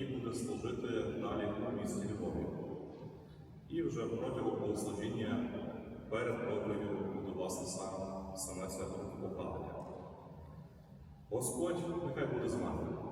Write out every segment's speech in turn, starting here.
який буде служити далі у місті Львові. І вже протягом богослужіння перед проповіддю буде власне сам саме це рукопокладення. Господь нехай буде з нами.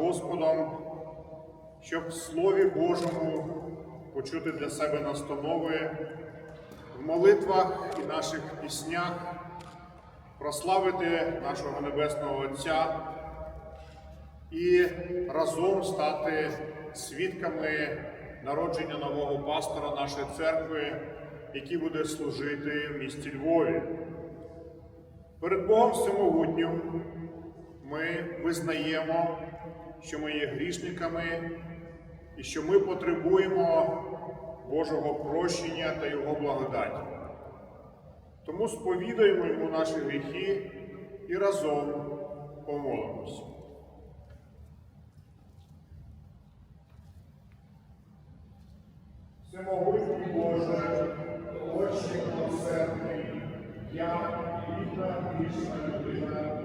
Господом, щоб в Слові Божому почути для себе настанови в молитвах і наших піснях, прославити нашого Небесного Отця і разом стати свідками народження нового пастора нашої церкви, який буде служити в місті Львові. Перед Богом Всемогутнім ми визнаємо, що ми є грішниками і що ми потребуємо Божого прощення та Його благодаті. Тому сповідаємо йому наші гріхи і разом помолимося. Всемогутній Боже, очі милосердний, я, рідна грішна людина,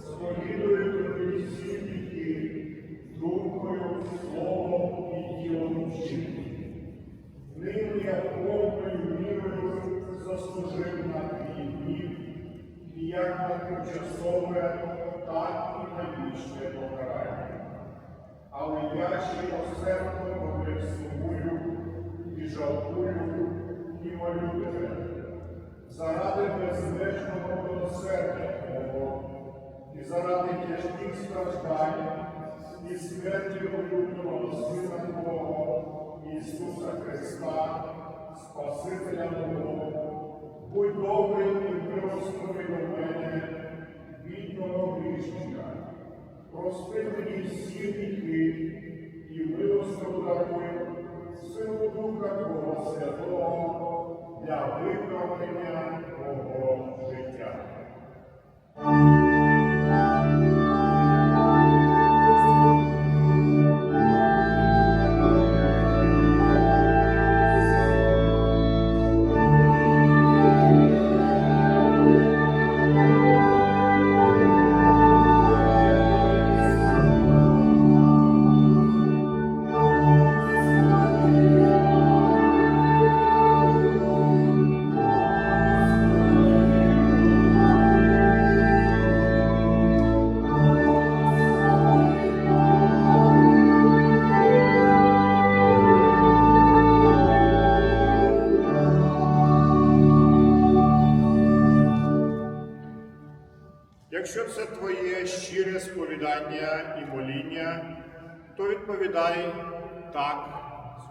сповідую вчинки. Ним я вірою заслужив на твій гнів, і як на тимчасове, так і на вічне покарання. Але я ще осердно тебе сумую і жалкую, і молю. Заради безмежного милосердя Твого, і заради тяжких страждань, і смерті улюбленого Сина Твого, Ісуса Христа, Спасителя Твого, будь добрий і милостивий до мене, бідного грішника. Прости мені всі гріхи і милостиву даруй силу Духа Твого Святого для виправлення мого життя.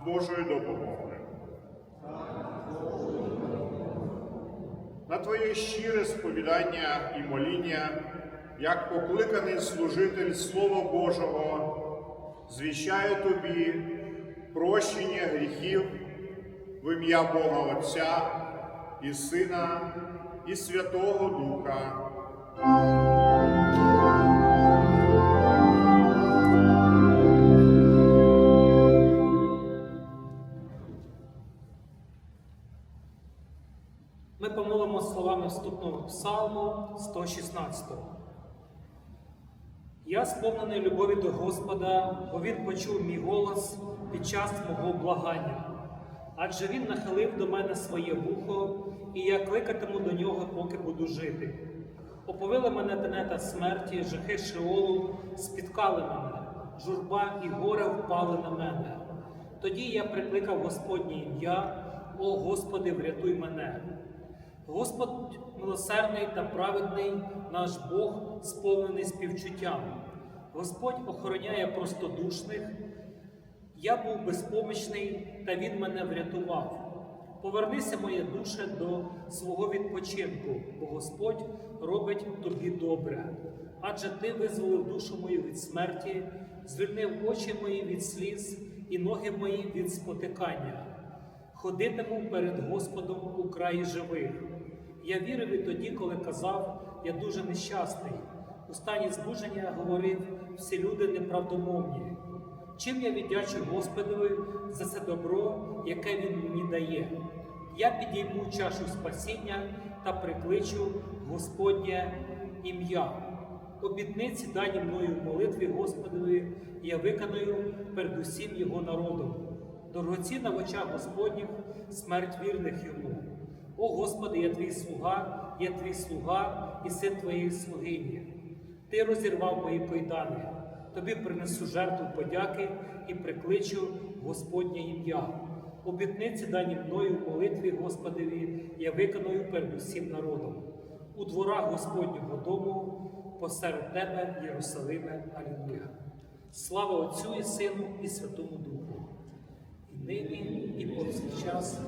З Божою допомогою. На твоє щире сповідання і моління, як покликаний служитель Слова Божого, звіщаю тобі прощення гріхів в ім'я Бога Отця і Сина і Святого Духа. Словами псалму 116. Я сповнений любові до Господа, бо Він почув мій голос під час мого благання. Адже Він нахилив до мене своє вухо, і я кликатиму до нього, поки буду жити. Оповили мене тенета смерті, жахи Шеолу, спіткали мене, журба і горе впали на мене. Тоді я прикликав Господнє ім'я, о Господи, врятуй мене. Господь милосердний та праведний, наш Бог сповнений співчуттям. Господь охороняє простодушних. Я був безпомічний, та Він мене врятував. Повернися, моє душе, до свого відпочинку, бо Господь робить тобі добре. Адже ти визволив душу мою від смерті, звільнив очі мої від сліз і ноги мої від спотикання. Ходитиму перед Господом у краї живих. Я вірив і тоді, коли казав, я дуже нещасний. У стані збудження говорив, всі люди неправдомовні. Чим я віддячу Господові за це добро, яке Він мені дає? Я підійму чашу спасіння та прикличу Господнє ім'я. Обітниці, дані мною в молитві Господові, я виконую перед усім його народом. Дорогоцінна в очах Господніх смерть вірних йому. О Господи, я твій слуга, я твій слуга і син твоєї слугині. Ти розірвав мої койдани, тобі принесу жертву подяки і прикличу Господнє ім'я. Обітниці, дані мною в молитві Господеві, я виконую перед усім народом. У дворах Господнього дому, посеред тебе, Єрусалиме, Алілуя. Слава Отцю і Сину, і Святому Духу, нині, і повсякчас.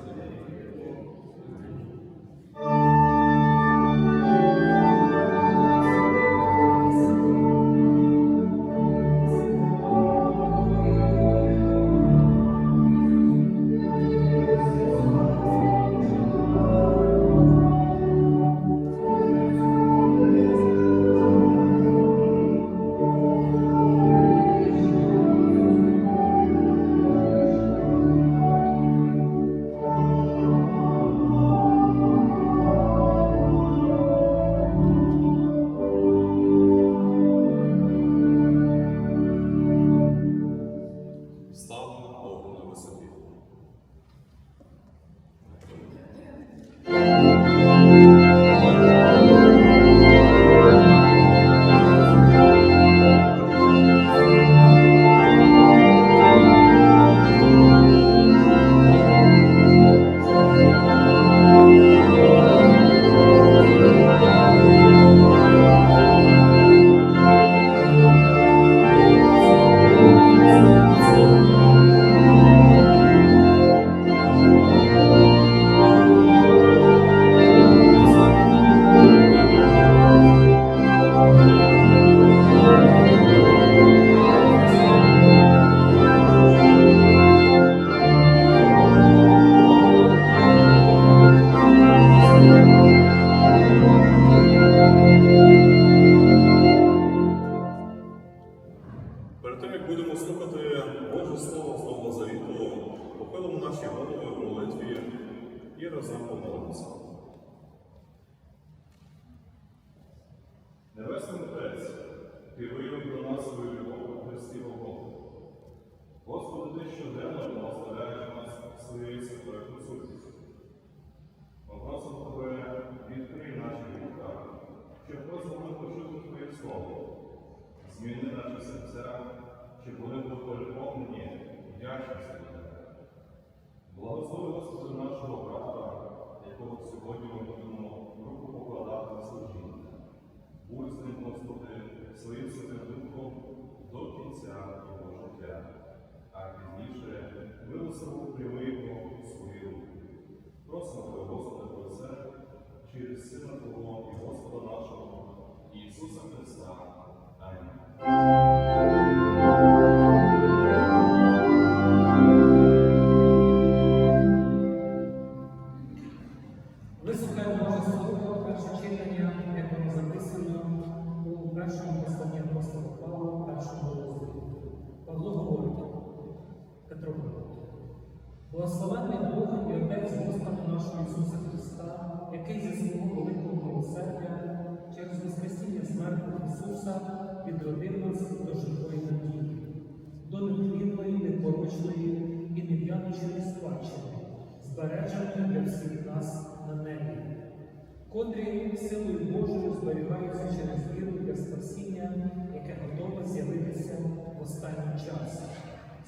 яке готове з'явитися в останній час.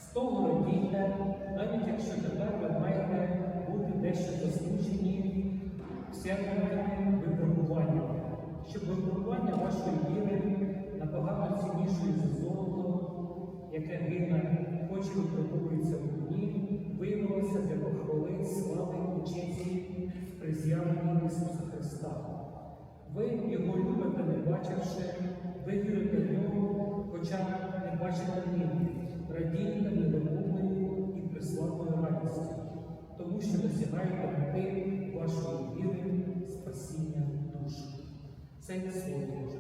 З того радійте, навіть якщо тепер ви маєте бути дещо заслужені, всякими випробуваннями, щоб випробування вашої віри набагато ціннішою за золото, яке гине, хоч і випробується в дні, виявилося для похвали слави учиці при з'явленні Ісуса Христа. Ви його любите, не бачивши. Ви нього, хоча не бачите ні, радійте недомовною і приславною радістю, тому що досягаєте мети вашої віри, спасіння душ. Це слово Боже.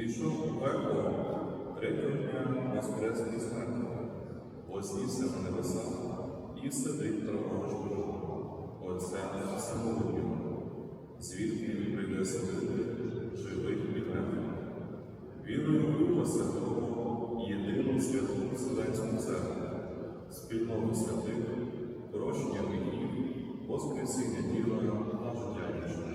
Дійшов у пекло третього дня безкресний смерть, вознісся на небеса і сидить травочку, оце не самоводнього, звідки він прийде сидити? Живих і мертвих. Вірую Духа Святого, єдину святу Вселенську церкву, спільного святих, прощення гріхів, воскресіння діла на життя вічне.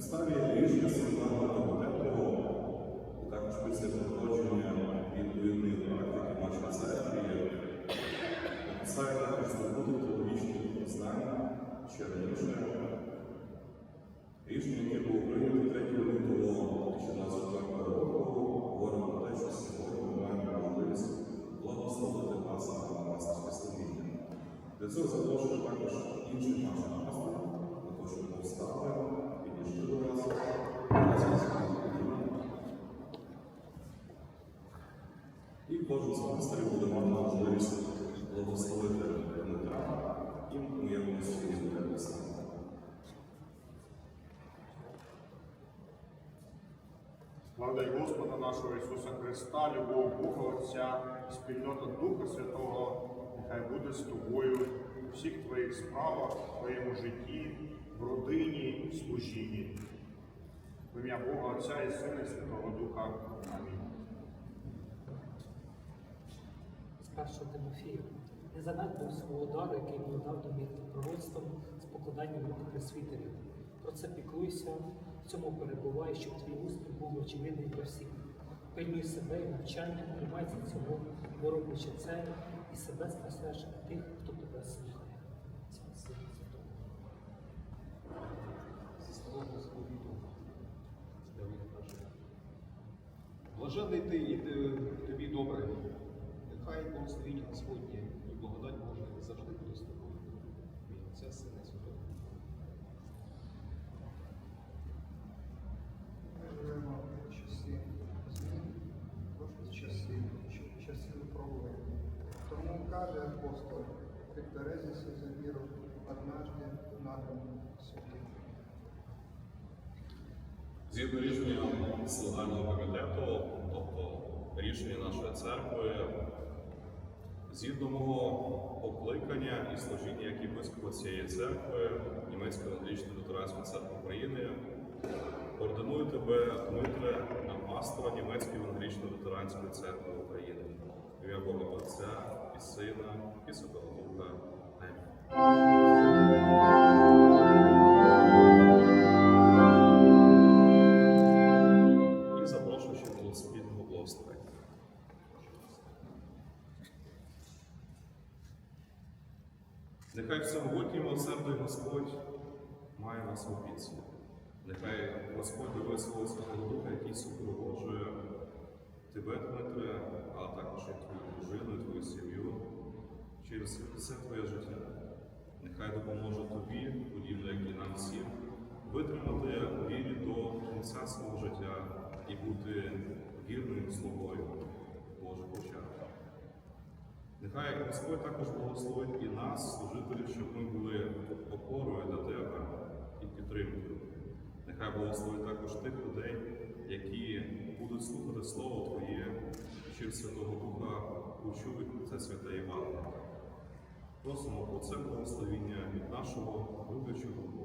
Підставі рішення семінарного комітету також після проходження відповідної практики нашої церкви, на підставі також здобутих теологічних знань ще раніше, рішення, яке було прийнято 3 лютого 2024 року, говоримо про те, що сьогодні ми маємо можливість благословити вас на пасторське служіння. Для цього запрошую також інших наших пасторів, для того, щоб повстали, І кожен з пасторів буде мати можливість благословити Дмитра і служінні для саме. Благодать Господа нашого Ісуса Христа, любов Бога Отця, спільнота Духа Святого, нехай буде з тобою у всіх твоїх справах, в твоєму житті, родині, служінні. В ім'я Бога Отця і Сина і Святого Духа. Амінь. з першого Тимофія. Не занедбуй свого дару, який Бог дав тобі пророцтвом з покладанням рук пресвітерів. Про це піклуйся, в цьому перебувай, щоб твій успіх був очевидний для всіх. Пильнуй себе і навчання, тримайся цього, бо це, і себе спасеш, тих, хто тебе слухає. Це Сина Святого. зі старого заповіту Давид каже. Блажений ти і ти- тобі добре. Нехай благословіння Господнє і благодать Божа завжди буде з тобою. Сина і Святого. Живемо часи змін, в часи, часи випробування. Тому каже апостол, підберезися за віру однажды надану собі. Згідно рішення рішення нашої церкви, згідно мого покликання і служіння як єпископа цієї церкви, Німецької англічної лютеранської церкви України, ординую тебе, Дмитре, на пастора Німецької англічної лютеранської церкви України. Ім'я Бога Отця і Сина, і Святого Духа. Амінь. Милосердний Господь має нас у піці. Нехай Господь дарує свого Святого Духа, який супроводжує тебе, Дмитре, а також і твою дружину, і твою сім'ю через все твоє життя. Нехай допоможе тобі, подібно як і нам всім, витримати вірі до кінця свого життя і бути вірним слугою Божих очах. Нехай Господь також благословить і нас, служителів, щоб ми були опорою для тебе і підтримкою. Нехай благословить також тих людей, які будуть слухати Слово Твоє, через Святого Духа почують це святе Євангеліє. Просимо про це благословіння від нашого люблячого.